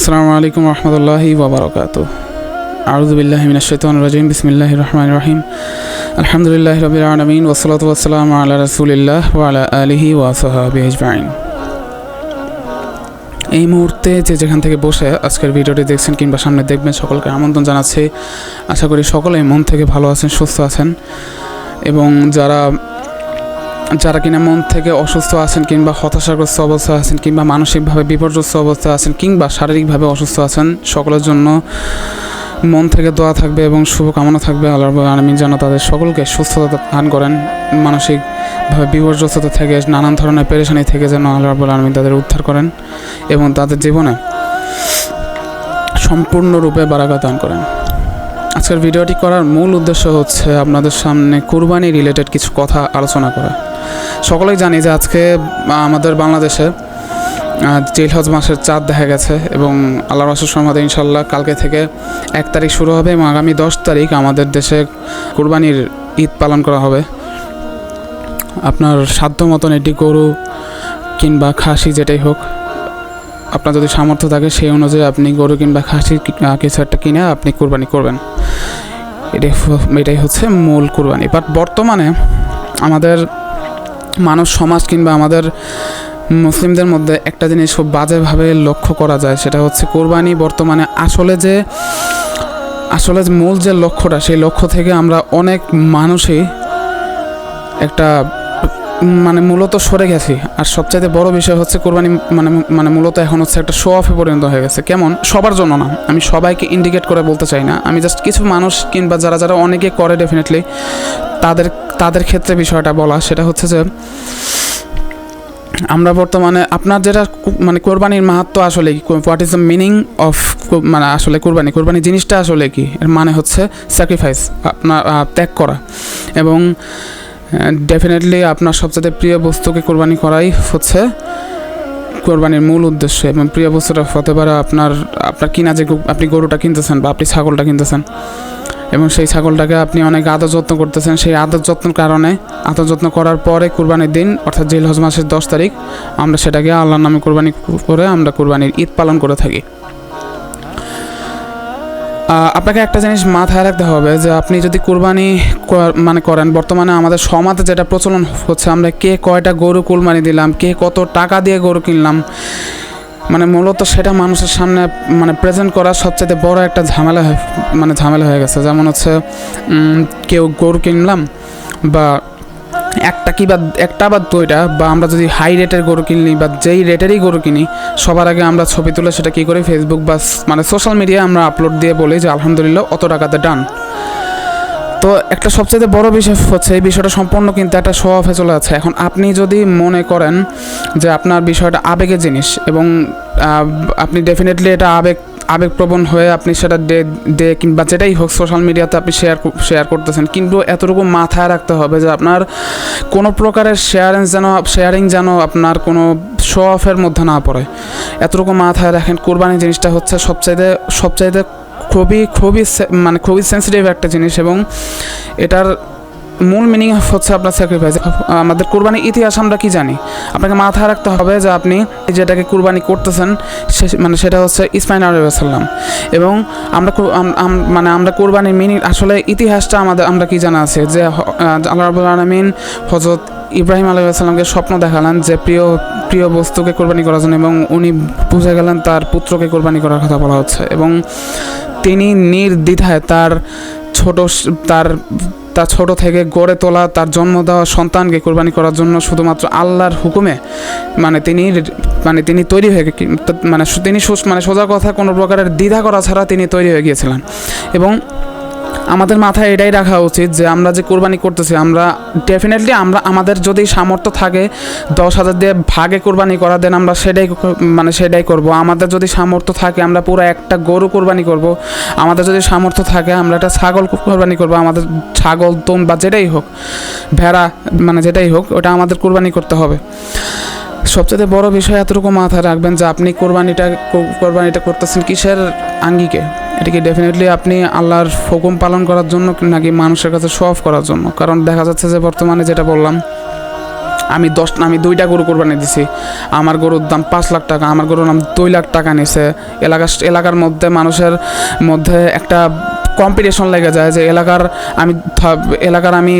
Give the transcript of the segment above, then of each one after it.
আসসালামু আলাইকুম রহমতুল্লাহি ওবরাকাত রাজিম, বিসমিল্লাহির রহমানির রহিম। আলহামদুলিল্লাহি রাব্বিল আলামিন ওয়াসসালাতু ওয়াসসালামু আলা রাসূলিল্লাহ ওয়া আলা আলিহি ওয়া সাহবিহি আজমাইন। এই মুহূর্তে যে যেখান থেকে বসে আজকের ভিডিওটি দেখছেন কিংবা সামনে দেখবেন, সকলকে আমন্ত্রণ জানাচ্ছি। আশা করি সকলেই মন থেকে ভালো আছেন, সুস্থ আছেন। এবং যারা যারা কিনা মন থেকে অসুস্থ আছেন কিংবা হতাশাগ্রস্ত অবস্থা আছেন কিংবা মানসিকভাবে বিপর্যস্ত অবস্থা আছেন কিংবা শারীরিকভাবে অসুস্থ আছেন, সকলের জন্য মন থেকে দোয়া থাকবে এবং শুভকামনা থাকবে আল্লাহ আলমী যেন তাদের সকলকে সুস্থতা দান করেন, মানসিকভাবে বিপর্যস্ততা থেকে, নানান ধরনের পেরেশানি থেকে যেন আল্লাহ রাবুল আলমী তাদের উদ্ধার করেন এবং তাদের জীবনে সম্পূর্ণরূপে বারাকা দান করেন। আজকের ভিডিওটি করার মূল উদ্দেশ্য হচ্ছে আপনাদের সামনে কুরবানি রিলেটেড কিছু কথা আলোচনা করা। সকলেই জানি যে আজকে আমাদের বাংলাদেশে জেল হজ মাসের চাঁদ দেখা গেছে এবং আল্লাহ রসুল সমাদে ইনশাল্লাহ কালকে থেকে এক তারিখ শুরু হবে এবং আগামী দশ তারিখ আমাদের দেশে কুরবানির ঈদ পালন করা হবে। আপনার সাধ্য মতন এটি গরু কিংবা খাসি যেটাই হোক, আপনার যদি সামর্থ্য থাকে সেই অনুযায়ী আপনি গরু কিংবা খাসি কিছু একটা কিনে আপনি কুরবানি করবেন। এটাই এটাই হচ্ছে মূল কুরবানি। বাট বর্তমানে আমাদের মানব সমাজ কিংবা আমাদের মুসলিমদের মধ্যে একটা জিনিস খুব বাজেভাবে লক্ষ্য করা যায়, সেটা হচ্ছে কোরবানি বর্তমানে আসলে যে, আসলে মূল যে লক্ষ্যটা, সেই লক্ষ্য থেকে আমরা অনেক মানুষই একটা মানে মূলত সরে গেছি। আর সবচাইতে বড় বিষয় হচ্ছে কোরবানি মানে মানে মূলত এখন হচ্ছে একটা শো অফে পরিণত হয়ে গেছে। কেমন? সবার জন্য না। আমি সবাইকে ইন্ডিকেট করে বলতে চাই না। আমি জাস্ট কিছু মানুষ কিংবা যারা যারা অনেকে করে ডেফিনেটলি তাদের তাদের ক্ষেত্রে বিষয়টা বলা, সেটা হচ্ছে যে আমরা বর্তমানে আপনার যেটা মানে কোরবানির মাহাত্ম আসলে কি? What is the meaning of মানে আসলে কোরবানি? কোরবানি জিনিসটা আসলে কি? এর মানে হচ্ছে স্যাক্রিফাইস আপনার ত্যাগ করা। এবং ডেফিনেটলি আপনার সবচেয়ে প্রিয় বস্তুকে কোরবানি করাই হচ্ছে কোরবানির মূল উদ্দেশ্য। এবং প্রিয় বস্তুটা হতে পারে আপনার আপনার কিনা যে আপনি গরুটা কিনতেছেন বা আপনি ছাগলটা কিনতেছেন। এবং সেই ছাগলটাকে আপনি অনেক আদর যত্ন করতেছেন। সেই আদর যত্নের কারণে, আদর যত্ন করার পরে কুরবানির দিন, অর্থাৎ জিল হজ মাসের দশ তারিখ, আমরা সেটাকে আল্লাহর নামে কোরবানি করে আমরা কোরবানির ঈদ পালন করে থাকি। আপনাকে একটা জিনিস মাথায় রাখতে হবে যে আপনি যদি কুরবানি কর- মানে করেন, বর্তমানে আমাদের সমাজে যেটা প্রচলন হচ্ছে, আমরা কে কয়টা গরু কুরবানি দিলাম, কে কত টাকা দিয়ে গরু কিনলাম মানে মূলত সেটা মানুষের সামনে মানে প্রেজেন্ট করা সবচেয়ে বড় একটা ঝামেলা মানে ঝামেলা হয়ে গেছে। যেমন হচ্ছে কেউ গরু কিনলাম বা একটা কি বা, একটা বা দুইটা, বা আমরা যদি হাই রেটের গরু কিনি বা যেই রেটেরই গরু কিনি, সবার আগে আমরা ছবি তুলে সেটা কী করি? ফেসবুক বা মানে সোশ্যাল মিডিয়ায় আমরা আপলোড দিয়ে বলি যে, আলহামদুলিল্লাহ, অত টাকাতে ডান তো একটা সবচেয়ে বড় বিষয় হচ্ছে, এই বিষয়টা সম্পূর্ণ কিন্তু একটা শো অফে চলে আছে এখন আপনি যদি মনে করেন যে আপনার বিষয়টা আবেগের জিনিস এবং আপনি ডেফিনেটলি এটা আবেগ, আবেগপ্রবণ হয়ে আপনি সেটা ডে ডে কিংবা যেটাই হোক সোশ্যাল মিডিয়াতে আপনি শেয়ার শেয়ার করতেছেন, কিন্তু এতটুকু মাথায় রাখতে হবে যে আপনার কোনো প্রকারের শেয়ারিং যেন শেয়ারিং যেন আপনার কোনো শো অফের মধ্যে না পড়ে। এতটুকু মাথায় রাখেন কোরবানি জিনিসটা হচ্ছে সবচাইতে সবচাইতে খুবই খুবই মানে খুবই সেন্সিটিভ একটা জিনিস এবং এটার মূল মিনিং হচ্ছে আপনার স্যাক্রিফাইস আমাদের কোরবানির ইতিহাস আমরা কি জানি? আপনাকে মাথায় রাখতে হবে যে আপনি যেটাকে কোরবানি করতেছেন, সে মানে সেটা হচ্ছে ইসমাইল আলাইসাল্লাম এবং আমরা মানে আমরা কোরবানির মিনিং আসলে ইতিহাসটা আমাদের, আমরা কি জানা আছে? যে আল্লাহ রাবুল আলমিন হজরত ইব্রাহিম আলাইসাল্লামকে স্বপ্ন দেখালেন যে প্রিয় প্রিয় বস্তুকে কোরবানি করার জন্য এবং উনি বুঝে গেলেন তার পুত্রকে কোরবানি করার কথা বলা হচ্ছে এবং তিনি নির্দ্বিধায় তার ছোট তার তার ছোট থেকে গড়ে তোলা, তার জন্ম দেওয়া সন্তানকে কোরবানি করার জন্য শুধুমাত্র আল্লাহর হুকুমে মানে তিনি মানে তিনি তৈরি হয়ে মানে তিনি মানে সোজা কথা কোনো প্রকারের দ্বিধা করা ছাড়া তিনি তৈরি হয়ে গিয়েছিলেন। এবং আমাদের মাথায় এটাই রাখা উচিত যে আমরা যে কোরবানি করতেছি, আমরা ডেফিনেটলি আমরা আমাদের যদি সামর্থ্য থাকে দশ হাজার দিয়ে ভাগে কোরবানি করা দেন আমরা সেটাই মানে সেটাই করব। আমাদের যদি সামর্থ্য থাকে আমরা পুরো একটা গরু কোরবানি করব। আমাদের যদি সামর্থ্য থাকে আমরা একটা ছাগল কোরবানি করব। আমাদের ছাগল তোম বা যেটাই হোক, ভেড়া মানে যেটাই হোক, ওটা আমাদের কোরবানি করতে হবে। সবচেয়ে বড় বিষয় এতটুকু মাথায় রাখবেন যে আপনি কোরবানিটা কোরবানিটা করতেছেন কিসের আঙ্গিকে? এটা কি ডেফিনেটলি আপনি আল্লাহর হুকুম পালন করার জন্য নাকি মানুষের কাছে শো অফ করার জন্য। কারণ দেখা যাচ্ছে যে বর্তমানে যেটা বললাম, আমি দশ, আমি দুইটা গরু কোরবানি দিছি। আমার গরুর দাম পাঁচ লাখ টাকা, আমার গরুর নাম দুই লাখ টাকা নিছে। এলাকা, এলাকার মধ্যে, মানুষের মধ্যে একটা কম্পিটিশন লেগে যায় যে এলাকার আমি এলাকার আমি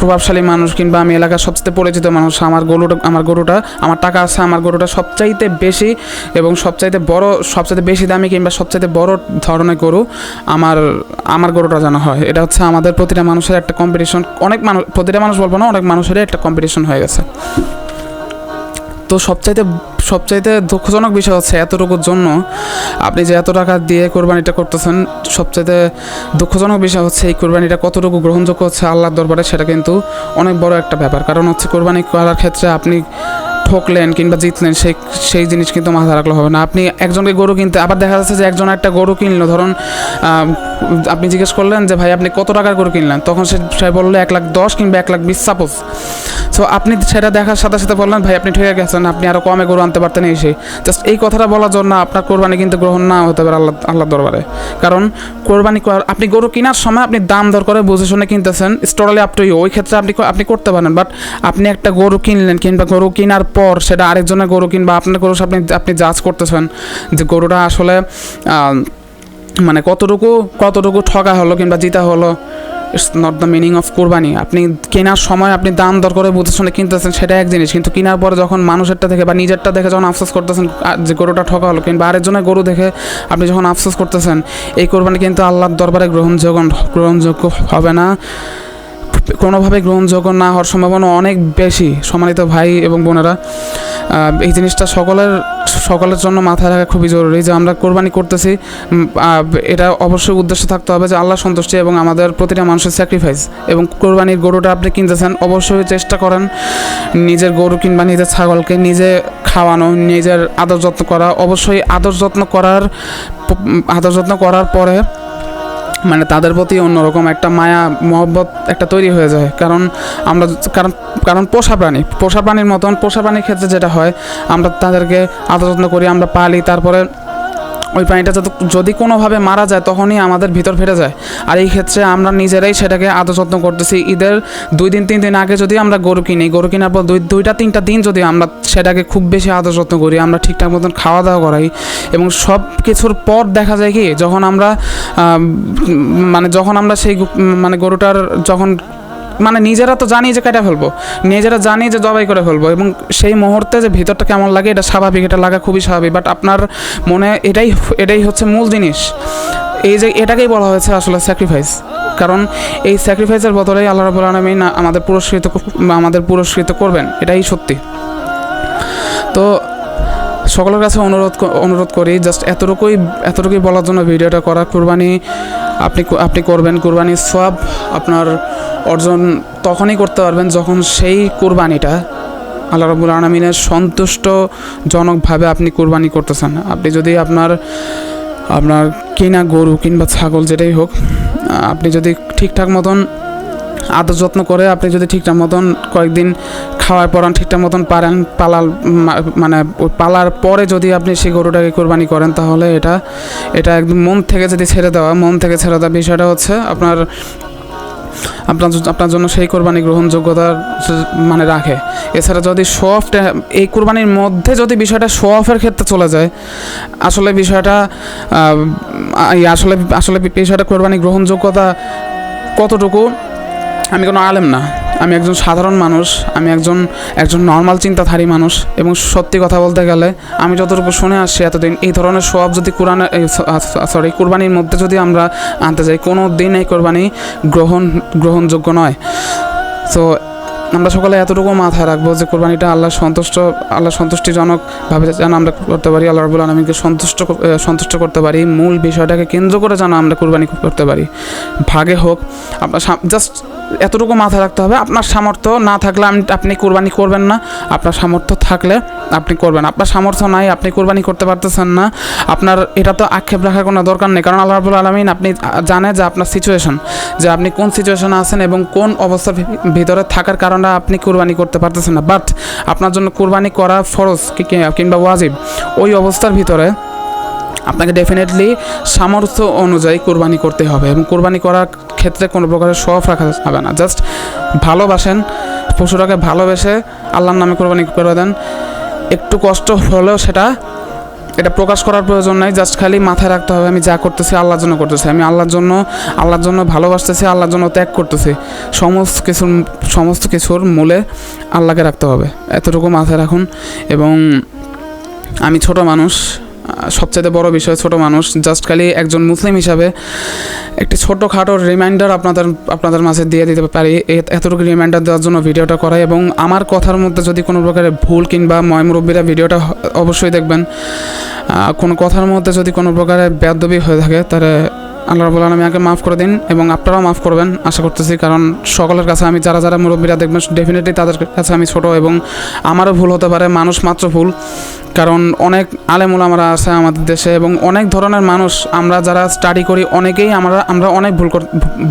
প্রভাবশালী মানুষ কিংবা আমি এলাকার সবচেয়ে পরিচিত মানুষ, আমার গরুটা আমার গরুটা, আমার টাকা আছে, আমার গরুটা সবচাইতে বেশি এবং সবচাইতে বড়, সবচাইতে বেশি দামি কিংবা সবচাইতে বড় ধরনের গরু আমার আমার গরুটা যেন হয়। এটা হচ্ছে আমাদের প্রতিটা মানুষের একটা কম্পিটিশন অনেক মানুষ, প্রতিটা মানুষ বলব না, অনেক মানুষেরই একটা কম্পিটিশন হয়ে গেছে। তো সবচাইতে সবচাইতে দুঃখজনক বিষয় হচ্ছে এতটুকুর জন্য আপনি যে এত টাকা দিয়ে কোরবানিটা করতেছেন, সবচাইতে দুঃখজনক বিষয় হচ্ছে এই কোরবানিটা কতটুকু গ্রহণযোগ্য হচ্ছে আল্লাহর দরবারে সেটা কিন্তু অনেক বড় একটা ব্যাপার। কারণ হচ্ছে কোরবানি করার ক্ষেত্রে আপনি ঠকলেন কিংবা জিতলেন সেই সেই জিনিস কিন্তু মাথা রাখলে হবে না। আপনি একজনকে গরু কিনতে, আবার দেখা যাচ্ছে যে একজন একটা গরু কিনলো, ধরুন আপনি জিজ্ঞেস করলেন যে, ভাই, আপনি কত টাকার গরু কিনলেন? তখন সে সে বলল, এক লাখ দশ কিংবা এক লাখ বিশ সাপোজ। সো আপনি সেটা দেখার সাথে সাথে বললেন, ভাই, আপনি ঠিকই গেছেন, আপনি আরও কমে গরু আনতে পারতেন এসে জাস্ট এই কথাটা বলার জন্য আপনার কোরবানি কিন্তু গ্রহণ না হতে পারে আল্লাহ, আল্লাহর দরবারে। কারণ কোরবানি আপনি গরু কেনার সময় আপনি দাম দর করে বুঝে শুনে কিনতেছেন স্টোরালি আপ টু ইউ ওই ক্ষেত্রে আপনি আপনি করতে পারেন বাট আপনি একটা গরু কিনলেন কিংবা গরু কেনার পর সেটা আরেকজনের গরু কিংবা আপনার গরু আপনি আপনি জাজ করতেছেন যে গরুটা আসলে মানে কতটুকু কতটুকু ঠকা হলো কিংবা জিতা হলো। It's not the meaning of কোরবানি। আপনি কেনার সময় আপনি দাম দর করে বুঝে শুনে কিনতেছেন, সেটা এক জিনিস। কিন্তু কেনার পরে যখন মানুষেরটা দেখে বা নিজেরটা দেখে যখন আফসোস করতেছেন যে গরুটা ঠকা হলো, কিংবা আরেকজনের গরু দেখে আপনি যখন আফসোস করতেছেন, এই কোরবানি কিন্তু আল্লাহর দরবারে গ্রহণযোগ্য গ্রহণযোগ্য হবে না। কোনোভাবে গ্রহণযোগ্য না হওয়ার সম্ভাবনা অনেক বেশি সম্মানিত ভাই এবং বোনেরা। এই জিনিসটা সকলের সকলের জন্য মাথায় রাখা খুবই জরুরি যে আমরা কোরবানি করতেছি এটা অবশ্যই উদ্দেশ্য থাকতে হবে যে আল্লাহ সন্তুষ্টি এবং আমাদের প্রতিটা মানুষের স্যাক্রিফাইস এবং কোরবানির গরুটা আপনি কিনতেছেন, অবশ্যই চেষ্টা করেন নিজের গরু কিংবা নিজের ছাগলকে নিজে খাওয়ানো, নিজের আদর যত্ন করা। অবশ্যই আদর যত্ন করার আদর যত্ন করার পরে মানে তাদের প্রতি অন্যরকম একটা মায়া, মহব্বত একটা তৈরি হয়ে যায়। কারণ আমরা, কারণ কারণ পোষা প্রাণী। পোষা প্রাণীর মতন পোষা প্রাণীর ক্ষেত্রে যেটা হয়, আমরা তাদেরকে আদর যত্ন করি, আমরা পালি, তারপরে ওই প্রাণীটা যদি যদি কোনোভাবে মারা যায়, তখনই আমাদের ভিতর ফেটে যায়। আর এই ক্ষেত্রে আমরা নিজেরাই সেটাকে আদর যত্ন করতেছি। ঈদের দুই দিন, তিন দিন আগে যদি আমরা গরু কিনি, গরু কেনার পর দুই দুইটা, তিনটা দিন যদি আমরা সেটাকে খুব বেশি আদর যত্ন করি, আমরা ঠিকঠাক মতন খাওয়া দাওয়া করাই এবং সব কিছুর পর দেখা যায় কি, যখন আমরা মানে যখন আমরা সেই মানে গরুটার যখন মানে নিজেরা তো জানি যে কেটে ফেলব। নিজেরা জানি যে জবাই করে ফেলব এবং সেই মুহূর্তে যে ভিতরটা কেমন লাগে, এটা স্বাভাবিক, এটা লাগা খুবই স্বাভাবিক। বাট আপনার মনে এটাই এটাই হচ্ছে মূল জিনিস। এই যে এটাকেই বলা হয়েছে আসলে স্যাক্রিফাইস কারণ এই স্যাক্রিফাইসের বদলেই আল্লাহ রাবুল আলমিন আমাদের পুরস্কৃত আমাদের পুরস্কৃত করবেন। এটাই সত্যি। তো সকলের কাছে অনুরোধ অনুরোধ করি জাস্ট এতটুকুই এতটুকুই বলার জন্য ভিডিওটা করা কুরবানি। আপনি আপনি করবেন কোরবানি সব আপনার অর্জন তখনই করতে পারবেন যখন সেই কোরবানিটা আল্লাহ রবুল আলমিনের সন্তুষ্টজনকভাবে আপনি কোরবানি করতেছেন। আপনি যদি আপনার আপনার কেনা গরু কিংবা ছাগল যেটাই হোক আপনি যদি ঠিকঠাক মতন আদর যত্ন করে আপনি যদি ঠিকঠাক মতন কয়েকদিন খাওয়ার পরান ঠিকঠাক মতন পারেন, পালার মানে পালার পরে যদি আপনি সেই গরুটাকে কোরবানি করেন, তাহলে এটা এটা একদম মন থেকে যদি ছেড়ে দেওয়া, মন থেকে ছেড়ে দেওয়া বিষয়টা হচ্ছে আপনার আপনার আপনার জন্য সেই কোরবানি গ্রহণযোগ্যতার জ- মানে রাখে। এছাড়া যদি অফ এই কোরবানির মধ্যে যদি বিষয়টা শো অফের ক্ষেত্রে চলে যায়, আসলে বিষয়টা আসলে আসলে বিষয়টা কোরবানি গ্রহণযোগ্যতা কতটুকু আমি কোনো আলেম না। আমি একজন সাধারণ মানুষ, আমি একজন একজন নর্মাল চিন্তাধারী মানুষ এবং সত্যি কথা বলতে গেলে আমি যতটুকু শুনে আসছি এতদিন এই ধরনের সব যদি কোরআন সরি কোরবানির মধ্যে যদি আমরা আনতে যাই, কোনো দিন এই কোরবানি গ্রহণ, গ্রহণযোগ্য নয়। তো আমরা সকলে এতটুকু মাথায় রাখব যে কোরবানিটা আল্লাহ সন্তুষ্ট আল্লাহ সন্তুষ্টিজনকভাবে যেন আমরা করতে পারি, আল্লাহ রবুল আলমীকে সন্তুষ্ট সন্তুষ্ট করতে পারি, মূল বিষয়টাকে কেন্দ্র করে যেন আমরা কোরবানি করতে পারি। ভাগে হোক, আপনার জাস্ট এতটুকু মাথায় রাখতে হবে, আপনার সামর্থ্য না থাকলে আপনি কোরবানি করবেন না, আপনার সামর্থ্য থাকলে আপনি করবেন, আপনার সামর্থ্য নাই, আপনি কোরবানি করতে পারতেছেন না, আপনার এটা তো আক্ষেপ রাখার কোনো দরকার নেই, কারণ আল্লাহ রাবুল আলমিন আপনি জানে যে আপনার সিচুয়েশন যে আপনি কোন সিচুয়েশনে আছেন এবং কোন অবস্থার ভিতরে থাকার কারণে আপনি কোরবানি করতে পারতেছেন না। বাট আপনার জন্য কোরবানি করা ফরজ কিংবা ওয়াজিব, ওই অবস্থার ভিতরে আপনাকে ডেফিনেটলি সামর্থ্য অনুযায়ী কোরবানি করতে হবে এবং কোরবানি করার ক্ষেত্রে কোনো প্রকারের শখ রাখা যাবে না। জাস্ট ভালোবাসেন, পশুটাকে ভালোবেসে আল্লাহর নামে কোরবানি করে দেন। একটু কষ্ট হলেও সেটা এটা প্রকাশ করার প্রয়োজন নাই জাস্ট খালি মাথায় রাখতে হবে আমি যা করতেছি আল্লাহর জন্য করতেছি। আমি আল্লাহর জন্য আল্লাহর জন্য ভালোবাসতেছি, আল্লাহর জন্য ত্যাগ করতেছি। সমস্ত কিছুর সমস্ত কিছুর মূলে আল্লাহকে রাখতে হবে। এতটুকু মাথায় রাখুন এবং আমি ছোট মানুষ সবচেয়ে বড় বিষয় ছোট মানুষ। জাস্ট খালি একজন মুসলিম হিসাবে একটি ছোট খাটো রিমাইন্ডার আপনাদের আপনাদের মাঝে দিয়ে দিতে পারি। এতটুকু রিমাইন্ডার দেওয়ার জন্য ভিডিওটা করাই এবং আমার কথার মধ্যে যদি কোনো প্রকারের ভুল কিংবা ময়মুরব্বীরা ভিডিওটা অবশ্যই দেখবেন। কোনো কথার মধ্যে যদি কোনো প্রকারের বেদবি হয়ে থাকে, তাহলে আল্লাহ রবুল আলমীকে মাফ করে দিন এবং আপনারাও মাফ করবেন, আশা করতেছি। কারণ সকলের কাছে আমি, যারা যারা মুরব্বীরা দেখবেন ডেফিনেটলি তাদের কাছে আমি ছোট এবং আমারও ভুল হতে পারে, মানুষ মাত্র ভুল। কারণ অনেক আলেমুলামারা আছে আমাদের দেশে এবং অনেক ধরনের মানুষ, আমরা যারা স্টাডি করি, অনেকেই আমরা আমরা অনেক ভুল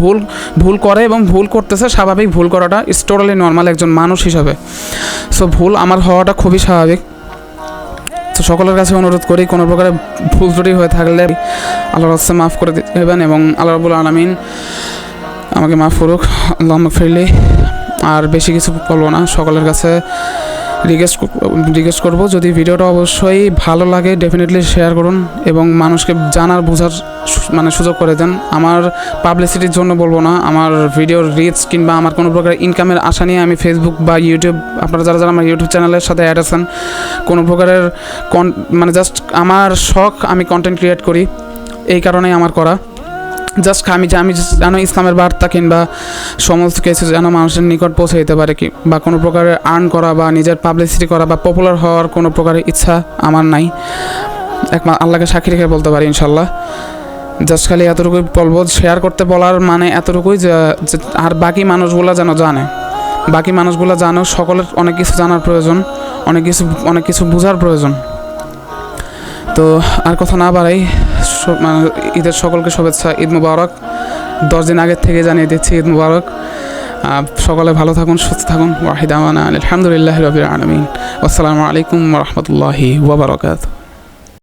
ভুল ভুল করে এবং ভুল করতেছে, স্বাভাবিক ভুল করাটা টোটালি নর্মাল একজন মানুষ হিসাবে। সো ভুল আমার হওয়াটা খুবই স্বাভাবিক। সকলের কাছে অনুরোধ করি, কোনো প্রকারে ভুল ত্রুটি হয়ে থাকলে আল্লাহর রাস্তা মাফ করে দিতে হবেন এবং আল্লাহ রবুল আলমিন আমাকে মাফ করুক, আল্লাহ ফিরলি। আর বেশি কিছু বলব না, সকলের কাছে রিকোয়েস্ট রিকোয়েস্ট করব। যদি ভিডিওটা অবশ্যই ভালো লাগে ডেফিনেটলি শেয়ার করুন এবং মানুষকে জানার, বোঝার মানে সুযোগ করে দেন। আমার পাবলিসিটির জন্য বলব না, আমার ভিডিওর রিচ কিংবা আমার কোনো প্রকার ইনকামের আশা নিয়ে আমি ফেসবুক বা ইউটিউব আপনারা যারা যারা আমার ইউটিউব চ্যানেলের সাথে অ্যাড আছেন, কোনো প্রকারের কন মানে জাস্ট আমার শখ আমি কন্টেন্ট ক্রিয়েট করি, এই কারণেই আমার করা। জাস্ট আমি আমি যেন ইসলামের বার্তা কিংবা সমস্ত কিছু যেন মানুষের নিকট পৌঁছে দিতে পারে কি, বা কোনো প্রকারের আর্ন করা বা নিজের পাবলিসিটি করা বা পপুলার হওয়ার কোনো প্রকারের ইচ্ছা আমার নাই। একমাত্র আল্লাহকে সাক্ষী রেখে বলতে পারি ইনশাল্লাহ জাস্ট খালি এতটুকুই বলব শেয়ার করতে বলার মানে এতটুকুই যে আর বাকি মানুষগুলো যেন জানে। বাকি মানুষগুলো জানো, সকলের অনেক কিছু জানার প্রয়োজন, অনেক কিছু অনেক কিছু বোঝার প্রয়োজন। তো আর কথা না বাড়াই ঈদের সকলকে শুভেচ্ছা, ঈদ মুবারক। দশ দিন আগের থেকে জানিয়ে দিচ্ছি ঈদ মুবারক। সকলে ভালো থাকুন, সুস্থ থাকুন। ওয়াহিদ আলহামদুলিল্লাহ রবির আলমিন। আসসালামু আলাইকুম রহমতুল্লাহি ওবরাকাত